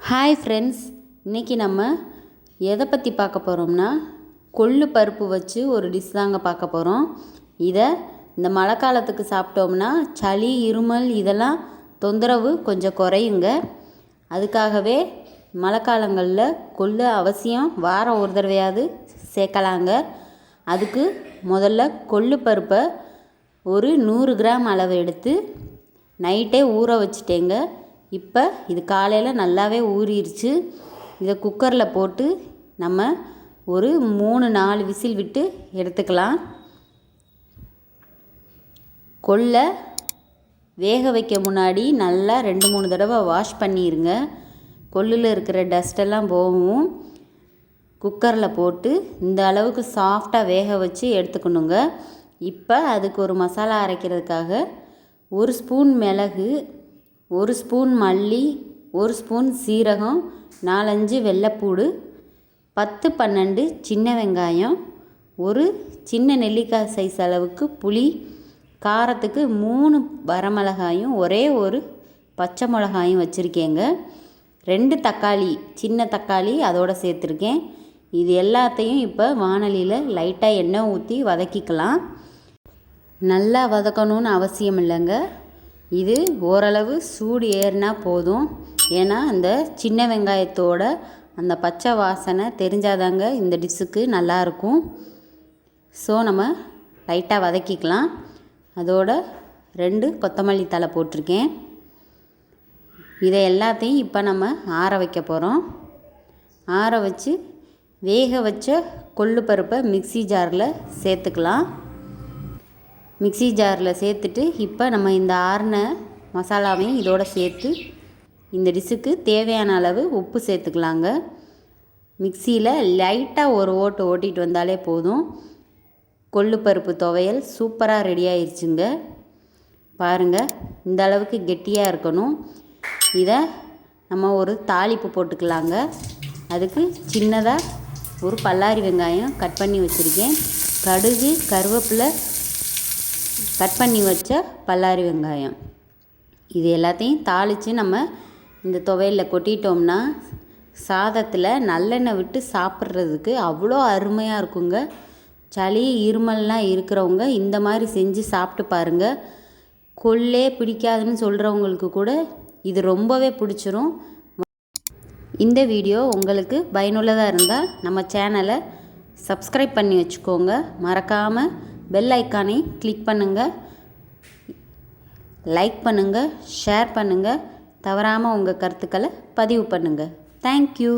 Hi friends இன்றைக்கி நம்ம எதை பற்றி பார்க்க போகிறோம்னா கொள்ளு பருப்பு வச்சு ஒரு டிஷ் தாங்க பார்க்க போகிறோம் இதை இந்த மழை காலத்துக்கு சாப்பிட்டோம்னா சளி இருமல் இதெல்லாம் தொந்தரவு கொஞ்சம் குறையுங்க. அதுக்காகவே மழை காலங்களில் கொள்ளு அவசியம். வாரம் ஒரு தடவையாவது சேர்க்கலாங்க. அதுக்கு முதல்ல கொள்ளு பருப்பை ஒரு நூறு கிராம் அளவு எடுத்து நைட்டே ஊற வச்சுட்டேங்க. இப்போ இது காலையில் நல்லாவே ஊறிடுச்சு இதை குக்கரில் போட்டு நம்ம ஒரு மூணு நாலு விசில் விட்டு எடுத்துக்கலாம். கொல்லை வேக வைக்க முன்னாடி நல்லா ரெண்டு மூணு தடவை வாஷ் பண்ணிடுங்க கொல்லில் இருக்கிற டஸ்டெல்லாம் போகும். குக்கரில் போட்டு இந்த அளவுக்கு சாஃப்டாக வேக வச்சு எடுத்துக்கணுங்க. இப்போ அதுக்கு ஒரு மசாலா அரைக்கிறதுக்காக ஒரு ஸ்பூன் மிளகு ஒரு ஸ்பூன் மல்லி ஒரு ஸ்பூன் சீரகம் நாலஞ்சு வெள்ளைப்பூடு பத்து பன்னெண்டு சின்ன வெங்காயம் ஒரு சின்ன நெல்லிக்காய் சைஸ் அளவுக்கு புளி காரத்துக்கு மூணு வரமிளகாயும் ஒரே ஒரு பச்சை மிளகாயும் வச்சுருக்கேங்க. ரெண்டு தக்காளி சின்ன தக்காளி அதோடு சேர்த்துருக்கேன். இது எல்லாத்தையும் இப்போ வானலியில் லைட்டாக எண்ணெய் ஊற்றி வதக்கிக்கலாம். நல்லா வதக்கணும்னு அவசியம் இல்லைங்க. இது ஓரளவு சூடு ஏறினா போதும். ஏன்னா அந்த சின்ன வெங்காயத்தோட அந்த பச்சை வாசனை தெரிஞ்சாதாங்க இந்த டிஷ்ஷுக்கு நல்லாயிருக்கும் ஸோ நம்ம லைட்டாக வதக்கிக்கலாம். அதோட ரெண்டு கொத்தமல்லி தலை போட்டிருக்கேன். இதை எல்லாத்தையும் இப்போ நம்ம ஆற வைக்க போகிறோம் ஆற வச்சு வேக வச்ச கொள்ளு பருப்பை மிக்சி ஜாரில் சேர்த்துக்கலாம். மிக்சி ஜாரில் சேர்த்துட்டு இப்போ நம்ம இந்த ஆறின மசாலாவையும் இதோடு சேர்த்து இந்த டிஷ்ஷுக்கு தேவையான அளவு உப்பு சேர்த்துக்கலாங்க. மிக்சியில் லைட்டாக ஒரு ஓட்டு ஓட்டிகிட்டு வந்தாலே போதும். கொள்ளு பருப்பு துவையல் சூப்பராக ரெடி ஆயிடுச்சுங்க பாருங்கள் இந்த அளவுக்கு கெட்டியாக இருக்கணும். இதை நம்ம ஒரு தாளிப்பு போட்டுக்கலாங்க. அதுக்கு சின்னதாக ஒரு பல்லாரி வெங்காயம் கட் பண்ணி வச்சுருக்கேன். கடுகு கருவேப்பிலை கட் பண்ணி வச்ச பல்லாரி வெங்காயம். இது எல்லாத்தையும் தாளித்து நம்ம இந்த துவையலில் கொட்டிட்டோம்னா சாதத்தில் நல்லெண்ணெய் விட்டு சாப்பிட்றதுக்கு அவ்வளோ அருமையாக இருக்குங்க. சளி இருமல்லாம் இருக்கிறவங்க இந்த மாதிரி செஞ்சு சாப்பிட்டு பாருங்கள் கொல்லே பிடிக்காதுன்னு சொல்கிறவங்களுக்கு கூட இது ரொம்பவே பிடிச்சிரும். இந்த வீடியோ உங்களுக்கு பயனுள்ளதாக இருந்தால் நம்ம சேனலை சப்ஸ்கிரைப் பண்ணி வச்சுக்கோங்க. மறக்காமல் பெல் ஐக்கானை கிளிக் பண்ணுங்கள் லைக் பண்ணுங்கள் ஷேர் பண்ணுங்கள் தவறாமல் உங்கள் கருத்துக்களை பதிவு பண்ணுங்கள் தேங்க்யூ